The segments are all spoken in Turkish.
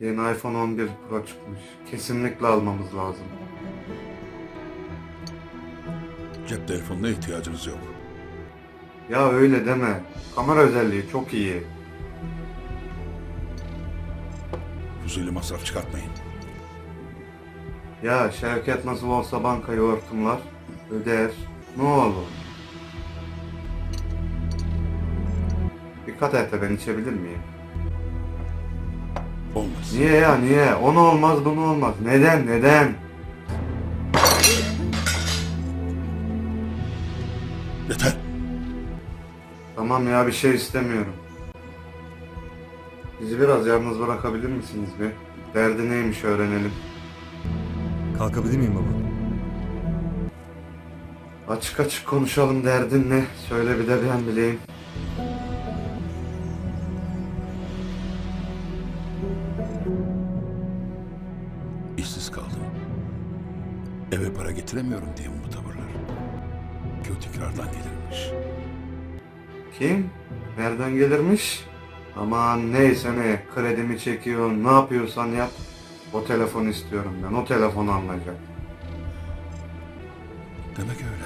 Yeni iPhone 11 Pro çıkmış. Kesinlikle almamız lazım. Cep telefonuna ihtiyacınız yok. Ya öyle deme. Kamera özelliği çok iyi. Fuzuli masraf çıkartmayın. Ya Şevket nasıl olsa bankayı hortumlar. Öder. Ne olur. Dikkat et ben içebilir miyim? Olmaz. Niye ya niye? Onu olmaz bunu olmaz. Neden neden? Yeter. Tamam ya bir şey istemiyorum. Bizi biraz yalnız bırakabilir misiniz bir? Derdi neymiş öğrenelim. Kalkabilir miyim baba? Açık açık konuşalım derdin ne? Söyle bir de ben bileyim. İşsiz kaldım. Eve para getiremiyorum diye bu tavırlar? Köy tekrardan gelirmiş. Kim? Nereden gelirmiş? Aman neyse ne kredimi çekiyor ne yapıyorsan yap. O telefonu istiyorum ben o telefonu alınacak. Demek öyle.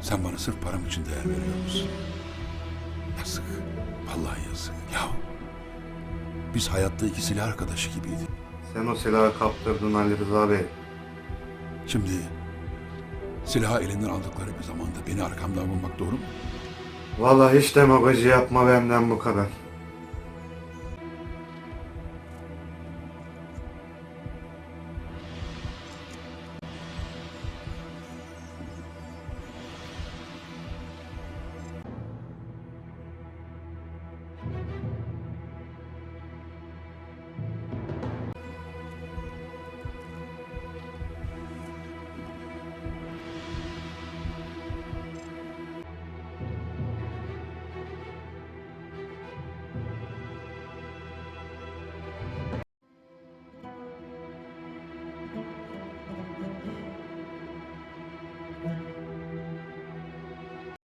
Sen bana sırf param için değer veriyor musun? Yazık. Vallahi yazık. Ya biz hayatta iki silah arkadaşı gibiydik. Sen o silahı kaptırdın Ali Rıza Bey. Şimdi silahı elinden aldıkları bir zamanda beni arkamdan bulmak doğru mu? Vallahi hiç demagoji yapma benden bu kadar.